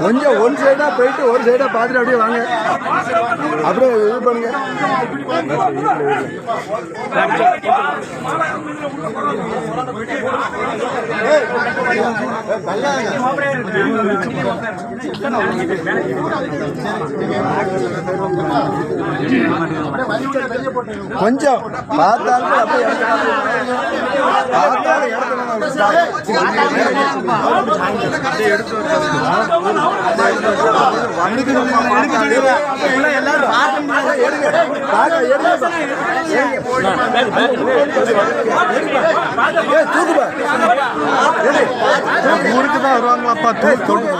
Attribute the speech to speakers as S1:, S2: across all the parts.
S1: கொஞ்சம் ஒன் சைடா போயிட்டு ஒரு சைடா பார்த்துட்டு அப்படியே வாங்க. அப்படியே இது பண்ணுங்க. கொஞ்சம் பார்த்தாலும் அப்படியே ஊருக்கு தான் வருவாங்களாப்பா சரி தூக்கு.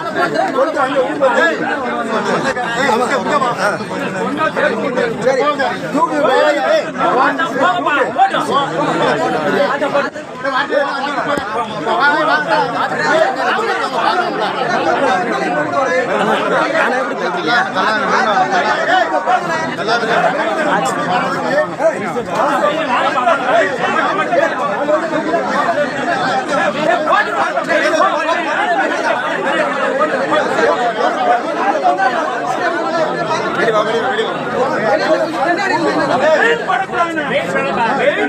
S1: வெளியே வெளியே வெளியே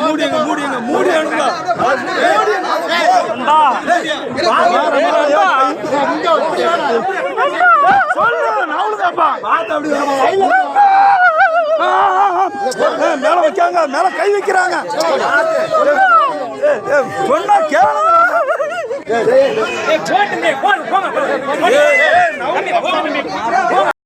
S1: மூடிங்க மூடிங்க மூடி அனுப்பா மேல வைக்காங்க மேல கை வைக்கிறாங்க சொன்னா એ
S2: ખોટ ને કોણ કોણ